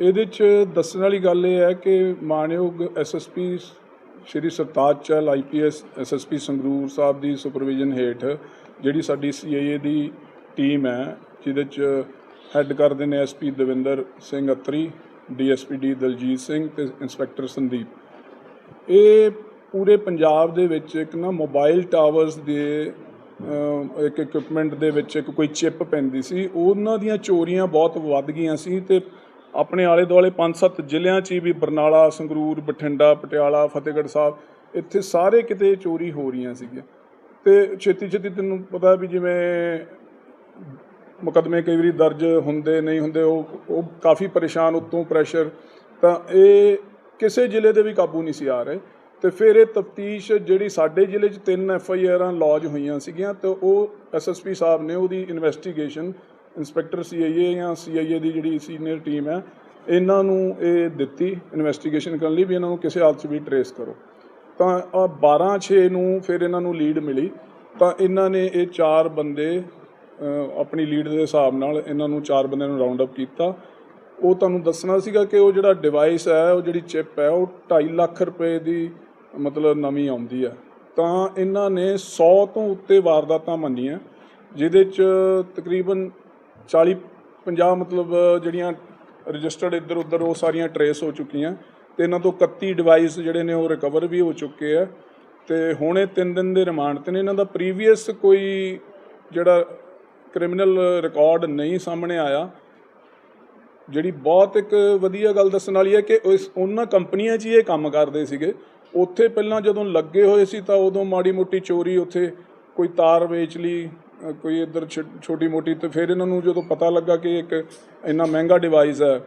ਇਹਦੇ ਚ ਦੱਸਣ ਵਾਲੀ ਗੱਲ ਇਹ ਹੈ ਕਿ ਮਾਨਯੋਗ ਐਸਐਸਪੀ ਸ਼੍ਰੀ ਸਰਤਾਜ ਚਲ ਆਈਪੀਐਸ ਐਸਐਸਪੀ ਸੰਗਰੂਰ ਸਾਹਿਬ ਦੀ ਸੁਪਰਵਿਜ਼ਨ ਹੇਠ ਜਿਹੜੀ ਸਾਡੀ ਸੀਆਈਏ ਦੀ ਟੀਮ ਹੈ, ਜਿਹਦੇ ਚ ਹੈੱਡ ਕਰਦੇ ਨੇ SP Davinder Singh Atri DSP D Daljit Singh ਤੇ ਇੰਸਪੈਕਟਰ ਸੰਦੀਪ। ਇਹ ਪੂਰੇ ਪੰਜਾਬ ਦੇ ਵਿੱਚ ਇੱਕ ਨਾ ਮੋਬਾਈਲ ਟਾਵਰਸ ਦੇ ਇੱਕ ਇਕਵਿਪਮੈਂਟ ਦੇ ਵਿੱਚ ਇੱਕ ਕੋਈ ਚਿਪ ਪੈਂਦੀ ਸੀ। ਉਹਨਾਂ ਦੀਆਂ ਚੋਰੀਆਂ ਬਹੁਤ ਵੱਧ ਗਈਆਂ ਸੀ ਤੇ ਆਪਣੇ ਆਲੇ ਦੁਆਲੇ 5-7 ਜ਼ਿਲ੍ਹਿਆਂ 'ਚ ਹੀ ਵੀ ਬਰਨਾਲਾ, ਸੰਗਰੂਰ, ਬਠਿੰਡਾ, ਪਟਿਆਲਾ, ਫਤਿਹਗੜ੍ਹ ਸਾਹਿਬ, ਇੱਥੇ ਸਾਰੇ ਕਿਤੇ ਚੋਰੀ ਹੋ ਰਹੀਆਂ ਸੀਗੀਆਂ। ਤੇ ਛੇਤੀ ਛੇਤੀ ਤੈਨੂੰ ਪਤਾ ਵੀ ਜਿਵੇਂ ਮੁਕੱਦਮੇ ਕਈ ਵਾਰੀ ਦਰਜ ਹੁੰਦੇ, ਨਹੀਂ ਹੁੰਦੇ, ਉਹ ਉਹ ਕਾਫੀ ਪਰੇਸ਼ਾਨ, ਉਤੋਂ ਪ੍ਰੈਸ਼ਰ ਤਾਂ ਇਹ ਕਿਸੇ ਜ਼ਿਲ੍ਹੇ ਦੇ ਵੀ ਕਾਬੂ ਨਹੀਂ ਸੀ ਆ ਰਹੇ। ਤੇ ਫਿਰ ਇਹ ਤਫਤੀਸ਼ ਜਿਹੜੀ ਸਾਡੇ ਜ਼ਿਲ੍ਹੇ 'ਚ ਤਿੰਨ ਐਫ ਆਈ ਆਰਾਂ ਲੌਜ ਹੋਈਆਂ ਸੀਗੀਆਂ, ਤੇ ਉਹ ਐਸਐਸਪੀ ਸਾਹਿਬ ਨੇ ਉਹਦੀ ਇਨਵੈਸਟੀਗੇਸ਼ਨ ਇੰਸਪੈਕਟਰ ਸੀਆਈਏ ਜਾਂ ਸੀਆਈਏ ਦੀ ਜਿਹੜੀ ਸੀਨੀਅਰ ਟੀਮ ਹੈ, ਇਹਨਾਂ ਨੂੰ ਇਹ ਦਿੱਤੀ ਇਨਵੈਸਟੀਗੇਸ਼ਨ ਕਰਨ ਲਈ ਵੀ ਇਹਨਾਂ ਨੂੰ ਕਿਸੇ ਹਾਲਤ 'ਚ ਵੀ ਟਰੇਸ ਕਰੋ। ਤਾਂ ਆ 12 6 ਨੂੰ ਫਿਰ ਇਹਨਾਂ ਨੂੰ ਲੀਡ ਮਿਲੀ। ਤਾਂ ਇਹਨਾਂ ਨੇ ਇਹ ਚਾਰ ਬੰਦੇ ਆਪਣੀ ਲੀਡ ਦੇ ਹਿਸਾਬ ਨਾਲ ਇਹਨਾਂ ਨੂੰ ਚਾਰ ਬੰਦਿਆਂ ਨੂੰ ਰਾਉਂਡ ਅਪ ਕੀਤਾ। ਉਹ ਤੁਹਾਨੂੰ ਦੱਸਣਾ ਸੀਗਾ ਕਿ ਉਹ ਜਿਹੜਾ ਡਿਵਾਈਸ ਹੈ, ਉਹ ਜਿਹੜੀ ਚਿਪ ਹੈ, ਉਹ 2.5 ਲੱਖ ਰੁਪਏ ਦੀ ਮਤਲਬ ਨਵੀਂ ਆਉਂਦੀ ਹੈ। ਤਾਂ ਇਹਨਾਂ ਨੇ 100 ਤੋਂ ਉੱਤੇ ਵਾਰਦਾਤਾਂ ਮੰਨੀਆਂ, ਜਿਹਦੇ ਚ ਤਕਰੀਬਨ 40 50 ਮਤਲਬ ਜਿਹੜੀਆਂ ਰਜਿਸਟਰਡ ਇੱਧਰ ਉੱਧਰ ਉਹ ਸਾਰੀਆਂ ਟਰੇਸ ਹੋ ਚੁੱਕੀਆਂ ਤੇ ਇਹਨਾਂ ਤੋਂ 31 ਡਿਵਾਈਸ ਜਿਹੜੇ ਨੇ ਉਹ ਰਿਕਵਰ ਵੀ ਹੋ ਚੁੱਕੇ ਆ ਤੇ ਹੁਣ ਇਹ 3 ਦਿਨ ਦੇ ਰਿਮਾਂਡ ਤੇ ਨੇ। ਇਹਨਾਂ ਦਾ ਪ੍ਰੀਵੀਅਸ ਕੋਈ ਜਿਹੜਾ ਕ੍ਰਿਮੀਨਲ ਰਿਕਾਰਡ ਨਹੀਂ ਸਾਹਮਣੇ ਆਇਆ। ਜਿਹੜੀ ਬਹੁਤ ਇੱਕ ਵਧੀਆ ਗੱਲ ਦੱਸਣ ਵਾਲੀ ਹੈ ਕਿ ਉਸ ਉਹਨਾਂ ਕੰਪਨੀਆਂ 'ਚ ਹੀ ਇਹ ਕੰਮ ਕਰਦੇ ਸੀਗੇ। ਉੱਥੇ ਪਹਿਲਾਂ ਜਦੋਂ ਲੱਗੇ ਹੋਏ ਸੀ ਤਾਂ ਉਦੋਂ ਮਾੜੀ ਮੋਟੀ ਚੋਰੀ ਉੱਥੇ ਕੋਈ ਤਾਰ ਵੇਚ ਲਈ ਕੋਈ ਇੱਧਰ ਛੋਟੀ ਮੋਟੀ ਤੇ ਫਿਰ ਇਹਨਾਂ ਨੂੰ ਜਦੋਂ ਪਤਾ ਲੱਗਾ ਕਿ ਇੱਕ ਇੰਨਾ ਮਹਿੰਗਾ ਡਿਵਾਈਸ ਹੈ,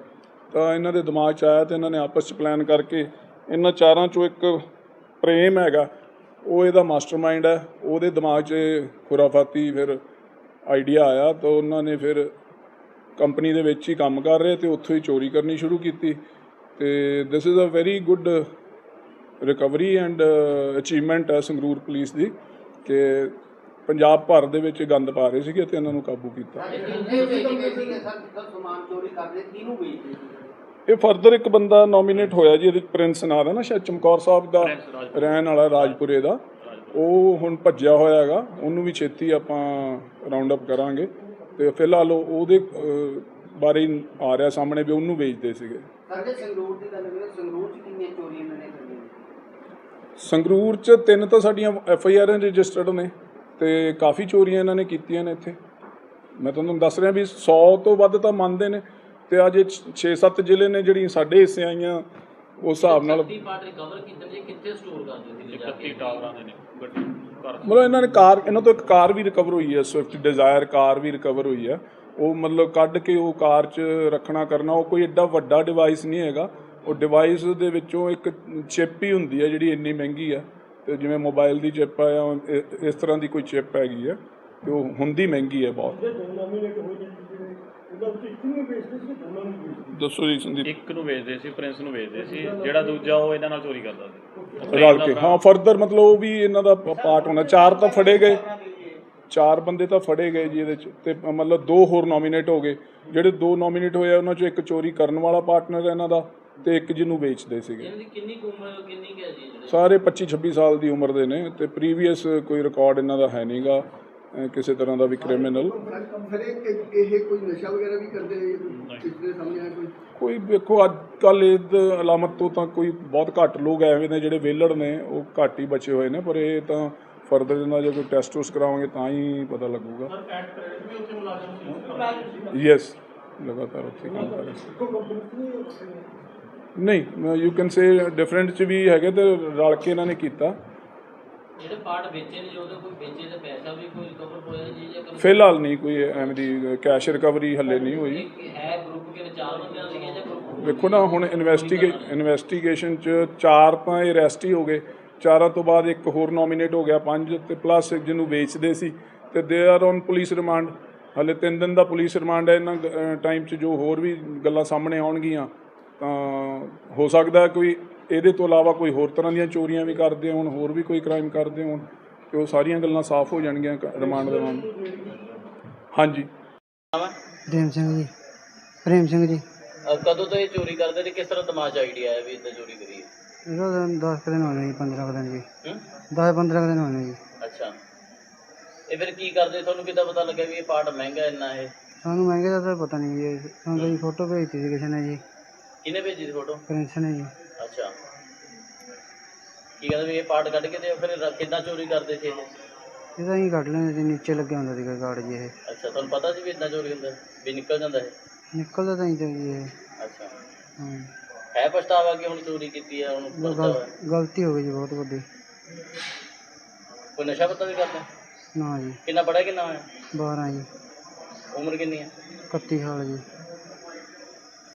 ਤਾਂ ਇਹਨਾਂ ਦੇ ਦਿਮਾਗ 'ਚ ਆਇਆ ਤੇ ਇਹਨਾਂ ਨੇ ਆਪਸ 'ਚ ਪਲਾਨ ਕਰਕੇ ਇਹਨਾਂ ਚਾਰਾਂ 'ਚੋਂ ਇੱਕ ਪ੍ਰੇਮ ਹੈਗਾ, ਉਹ ਇਹਦਾ ਮਾਸਟਰਮਾਈਂਡ ਹੈ, ਉਹਦੇ ਦਿਮਾਗ 'ਚ ਖੁਰਾਫਾਤੀ ਫਿਰ ਆਈਡੀਆ ਆਇਆ, ਤਾਂ ਉਹਨਾਂ ਨੇ ਫਿਰ ਕੰਪਨੀ ਦੇ ਵਿੱਚ ਹੀ ਕੰਮ ਕਰ ਰਹੇ ਤੇ ਉੱਥੋਂ ਹੀ ਚੋਰੀ ਕਰਨੀ ਸ਼ੁਰੂ ਕੀਤੀ ਤੇ this is a very good recovery and achievement ਹੈ ਸੰਗਰੂਰ ਪੁਲਿਸ ਦੀ ਕਿ ਪੰਜਾਬ ਭਰ ਦੇ ਵਿੱਚ ਗੰਦ ਪਾ ਰਹੇ ਸੀਗੇ ਤੇ ਇਹਨਾਂ ਨੂੰ ਕਾਬੂ ਕੀਤਾ। ਇਹ ਫਰਦਰ ਇੱਕ ਬੰਦਾ ਨੋਮੀਨੇਟ ਹੋਇਆ ਜੀ ਇਹਦੇ ਪ੍ਰਿੰਸ ਨਾਂ ਦਾ ਨਾ ਸ਼ਾਇਦ ਚਮਕੌਰ ਸਾਹਿਬ ਦਾ ਰਹਿਣ ਵਾਲਾ ਰਾਜਪੁਰੇ ਦਾ। ਉਹ ਹੁਣ ਭੱਜਿਆ ਹੋਇਆ ਹੈਗਾ ਉਹਨੂੰ ਵੀ ਛੇਤੀ ਆਪਾਂ ਰਾਉਂਡ ਅਪ ਕਰਾਂਗੇ। ਤੇ ਫਿਲਹਾਲ ਉਹ- ਉਹਦੇ ਬਾਰੇ ਆ ਰਿਹਾ ਸਾਹਮਣੇ ਵੀ ਉਹਨੂੰ ਵੇਚਦੇ ਸੀਗੇ। ਸਰ ਜੇ ਸੰਗਰੂਰ ਦੀ ਗੱਲ ਕਰੀਏ ਸੰਗਰੂਰ 'ਚ ਕਿੰਨੀਆਂ ਚੋਰੀਆਂ ਇਹਨਾਂ ਨੇ? ਕਰੀਆਂ ਸੰਗਰੂਰ 'ਚ ਤਿੰਨ ਤਾਂ ਸਾਡੀਆਂ ਐਫ ਆਈ ਆਰ ਰਜਿਸਟਰਡ ਨੇ। ਤੇ ਕਾਫੀ ਚੋਰੀਆਂ ਇਹਨਾਂ ਨੇ ਕੀਤੀਆਂ ਨੇ ਇੱਥੇ। ਮੈਂ ਤੁਹਾਨੂੰ ਦੱਸ ਰਿਹਾ ਵੀ 100 ਤੋਂ ਵੱਧ ਤਾਂ ਮੰਨਦੇ ਨੇ ਤੇ ਅੱਜ 6-7 ਜ਼ਿਲ੍ਹੇ ਨੇ ਜਿਹੜੀਆਂ ਸਾਡੇ ਹਿੱਸੇ ਆਈਆਂ ਉਸ ਹਿਸਾਬ ਨਾਲ ਦੀ ਪਾਰਟ ਰਿਕਵਰ ਕੀਤੇ ਨੇ ਕਿੱਥੇ ਸਟੋਰ ਕਰਦੇ ਸੀ ਲਿਜਾ ਕੇ? 31 ਟਾਵਰਾਂ ਦੇ ਨੇ ਗੱਡੀ ਘਰ ਮਤਲਬ ਇਹਨਾਂ ਨੇ ਕਾਰ ਇਹਨਾਂ ਤੋਂ ਇੱਕ ਕਾਰ ਵੀ ਰਿਕਵਰ ਹੋਈ ਹੈ ਸਵਿਫਟ ਡਿਜ਼ਾਇਰ ਕਾਰ ਵੀ ਰਿਕਵਰ ਹੋਈ ਹੈ। ਉਹ ਮਤਲਬ ਕੱਢ ਕੇ ਉਹ ਕਾਰ 'ਚ ਰੱਖਣਾ ਕਰਨਾ ਉਹ ਕੋਈ ਐਡਾ ਵੱਡਾ ਡਿਵਾਈਸ ਨਹੀਂ ਹੈਗਾ। ਉਹ ਡਿਵਾਈਸ ਦੇ ਵਿੱਚੋਂ ਇੱਕ ਚਿਪ ਹੀ ਹੁੰਦੀ ਹੈ ਜਿਹੜੀ ਇੰਨੀ ਮਹਿੰਗੀ ਹੈ। ਤੇ ਜਿਵੇਂ ਮੋਬਾਈਲ ਦੀ ਚਿਪ ਆ ਜਾਂ ਇਸ ਤਰ੍ਹਾਂ ਦੀ ਕੋਈ ਚਿਪ ਹੈਗੀ ਹੈ ਤੇ ਉਹ ਹੁੰਦੀ ਮਹਿੰਗੀ ਹੈ ਬਹੁਤ। ਦੱਸੋ ਜੀ ਸੰਦੀਪ। ਇੱਕ ਨੂੰ ਵੇਚਦੇ ਸੀ ਪ੍ਰਿੰਸ ਨੂੰ ਵੇਚਦੇ ਸੀ ਜਿਹੜਾ ਦੂਜਾ ਉਹ ਇਹਨਾਂ ਨਾਲ ਚੋਰੀ ਕਰਦਾ ਸੀ। ਰਲ ਕੇ ਹਾਂ ਫਰਦਰ ਮਤਲਬ ਉਹ ਵੀ ਇਹਨਾਂ ਦਾ ਪਾਰਟ ਹੋਣਾ। ਚਾਰ ਤਾਂ ਫੜੇ ਗਏ। ਚਾਰ ਬੰਦੇ ਤਾਂ ਫੜੇ ਗਏ ਜੀ ਇਹਦੇ ਚ। ਤੇ ਮਤਲਬ ਦੋ ਹੋਰ ਨੋਮੀਨੇਟ ਹੋ ਗਏ। ਜਿਹੜੇ ਦੋ ਨੋਮੀਨੇਟ ਹੋਏ ਆ ਉਹਨਾਂ ਚੋਂ ਇੱਕ ਚੋਰੀ ਕਰਨ ਵਾਲਾ ਪਾਰਟਨਰ ਹੈ ਇਹਨਾਂ ਦਾ। ਤੇ ਇੱਕ ਜਿਹਨੂੰ ਵੇਚਦੇ ਸੀਗੇ। ਇਹਨਾਂ ਦੀ ਕਿੰਨੀ ਕੁ ਉਮਰ ਕਿੰਨੀ ਕੁ ਹੈ ਜੀ ਜਿਹੜੇ? ਸਾਰੇ 25 26 ਸਾਲ ਦੀ ਉਮਰ ਦੇ ਨੇ ਤੇ ਪ੍ਰੀਵੀਅਸ ਕੋਈ ਰਿਕਾਰਡ ਇਹਨਾਂ ਦਾ ਹੈ ਨਹੀਂਗਾ ਕਿਸੇ ਤਰ੍ਹਾਂ ਦਾ ਵੀ ਕ੍ਰਿਮੀਨਲ ਫਿਰ ਇਹ ਇਹ ਕੋਈ ਨਸ਼ਾ ਵਗੈਰਾ ਵੀ ਕਰਦੇ ਨੇ? ਕਿਸ ਦੇ ਸਾਹਮਣੇ ਆਇਆ ਕੋਈ? ਕੋਈ ਵੇਖੋ ਅੱਜ ਕੱਲ ਇਹ ਅਲਾਮਤ ਤੋਂ ਤਾਂ ਕੋਈ ਬਹੁਤ ਘੱਟ ਲੋਕ ਐਵੇਂ ਨੇ ਜਿਹੜੇ ਵੇਲੜ ਨੇ ਉਹ ਘੱਟ ਹੀ ਬਚੇ ਹੋਏ ਨੇ ਪਰ ਇਹ ਤਾਂ ਫਰਦਰ ਇਹਨਾਂ ਜੇ ਕੋਈ ਟੈਸਟ ਟੂਸ ਕਰਾਵਾਂਗੇ ਤਾਂ ਹੀ ਪਤਾ ਲੱਗੂਗਾ। ਯੈਸ ਲਗਾਤਾਰ ਉੱਥੇ ਕੰਮ ਕਰ ਰਹੇ ਸੀ। ਨਹੀਂ ਯੂ ਕੈਨ ਸੇ ਡਿਫਰੈਂਟ ਚ ਵੀ ਹੈਗੇ ਤੇ ਰਲ ਕੇ ਇਹਨਾਂ ਨੇ ਕੀਤਾ। ਜਿਹੜੇ ਪਾਰਟ ਵੇਚੇ ਨੇ ਉਹਦੇ ਕੋਈ ਵੇਚੇ ਦਾ ਪੈਸਾ ਵੀ ਕੋਈ ਰਿਕਵਰ ਹੋਇਆ ਜੀ ਜਾਂ ਫਿਲਹਾਲ ਨਹੀਂ ਕੋਈ ਐਵੇਂ ਦੀ ਕੈਸ਼ ਰਿਕਵਰੀ ਹੱਲੇ ਨਹੀਂ ਹੋਈ। ਹੈ ਗਰੁੱਪ ਕਿਹੜੇ ਚਾਰ ਬੰਦਿਆਂ ਸੀਗੇ ਜਾਂ ਗਰੁੱਪ ਵੇਖੋ ਨਾ ਹੁਣ ਇਨਵੈਸਟੀਗੇ ਇਨਵੈਸਟੀਗੇਸ਼ਨ ਚ ਚਾਰ ਤਾਂ ਇਹ ਅਰੈਸਟ ਹੀ ਹੋ ਗਏ। ਚਾਰਾਂ ਤੋਂ ਬਾਅਦ ਇੱਕ ਹੋਰ ਨੋਮੀਨੇਟ ਹੋ ਗਿਆ ਪੰਜ ਤੇ ਪਲੱਸ ਜਿਹਨੂੰ ਵੇਚਦੇ ਸੀ ਤੇ they are on police remand ਹਲੇ 3 ਦਿਨ ਦਾ ਪੁਲਿਸ ਰਿਮਾਂਡ ਹੈ ਇਹਨਾਂ ਟਾਈਮ ਚ ਜੋ ਹੋਰ ਵੀ ਗੱਲਾਂ ਸਾਹਮਣੇ ਆਉਣਗੀਆਂ। ਤਾਂ ਹੋ ਸਕਦਾ ਕੋਈ ਇਹਦੇ ਤੋਂ ਇਲਾਵਾ ਕੋਈ ਹੋਰ ਤਰ੍ਹਾਂ ਦੀਆਂ ਚੋਰੀਆਂ ਵੀ ਕਰਦੇ ਹੋਣ ਹੋਰ ਵੀ ਕੋਈ ਕ੍ਰਾਈਮ ਕਰਦੇ ਹੋਣ ਤੇ ਉਹ ਸਾਰੀਆਂ ਗੱਲਾਂ ਸਾਫ਼ ਹੋ ਜਾਣਗੀਆਂ ਰਿਮਾਂਡ ਦੇ ਨਾਲ। ਹਾਂਜੀ। ਪ੍ਰੇਮ ਸਿੰਘ ਜੀ ਪ੍ਰੇਮ ਸਿੰਘ ਜੀ। ਅਹ ਕਦੋਂ ਤੋਂ ਇਹ ਚੋਰੀ ਕਰਦੇ ਤੇ ਕਿਸ ਤਰ੍ਹਾਂ ਦਿਮਾਗ 'ਚ ਆਈਡੀਆ ਆਇਆ ਵੀ ਇਦਾਂ ਚੋਰੀ ਕਰੀਏ? ਇਹਦਾ ਤਾਂ ਦਸ ਕੁ ਦਿਨ ਹੋਣੇ ਜੀ 15 ਕੁ ਦਿਨ ਜੀ। ਹੂੰ? 10 15 ਕੁ ਦਿਨ ਹੋਣੇ ਜੀ। ਅੱਛਾ। ਇਹ ਫਿਰ ਕੀ ਕਰਦੇ? ਤੁਹਾਨੂੰ ਕਿੱਦਾਂ ਪਤਾ ਲੱਗਾ ਵੀ ਇਹ ਪਾਰਟ ਮਹਿੰਗਾ ਇੰਨਾ ਇਹ? ਸਾਨੂੰ ਮਹਿੰਗੇ ਦਾ ਤਾਂ ਪਤਾ ਨਹੀਂ ਜੀ ਇਹ ਸਾਨੂੰ ਤਾਂ ਜੀ ਫੋਟੋ ਭੇਜਤੀ ਸੀ ਕਿਸੇ ਨੇ ਜੀ। ਕਿਹਨੇ ਭੇਜੀ ਸੀ ਫੋਟੋ ਪ੍ਰਿੰਸ ਨੇ ਜੀ। ਅੱਛਾ। ਕੀ ਕਹਿੰਦੇ ਵੀ ਇਹ ਪਾਰਟ ਕੱਢ ਕੇ ਤੇ ਫਿਰ ਰ- ਕਿੱਦਾਂ ਚੋਰੀ ਕਰਦੇ ਸੀ ਇਹ ਇਹਦਾ ਹੀ ਕੱਢ ਲੈਂਦੇ ਸੀ ਨੀਚੇ ਲੱਗਿਆ ਹੁੰਦਾ ਸੀਗਾ ਗਾਰਡ ਜੀ ਇਹ ਅੱਛਾ ਤੁਹਾਨੂੰ ਪਤਾ ਸੀ ਵੀ ਇਦਾਂ ਚੋਰੀ ਹੁੰਦਾ ਵੀ ਨਿਕਲ ਜਾਂਦਾ ਇਹ? ਨਿਕਲਦਾ ਤਾਂ ਹੀ ਤਾਂ ਜੀ ਇਹ। ਅੱਛਾ। ਹਾਂ। ਹੈ ਪਛਤਾਵਾ ਕਿ ਹੁਣ ਚੋਰੀ ਕੀਤੀ ਹੈ ਹੁਣ ਗਲ- ਪਛਤਾਵਾ ਹੈ? ਗਲਤੀ ਹੋ ਗਈ ਜੀ ਬਹੁਤ ਵੱਡੀ। ਕੋਈ ਨਸ਼ਾ ਪੱਤਾ ਵੀ ਕਰਦਾ? ਨਾ ਜੀ। ਕਿੰਨਾ ਪੜਿਆ ਕਿੰਨਾ ਹੋਇਆ? 12 ਜੀ। ਉਮਰ ਕਿੰਨੀ ਹੈ? 31 ਸਾਲ ਜੀ।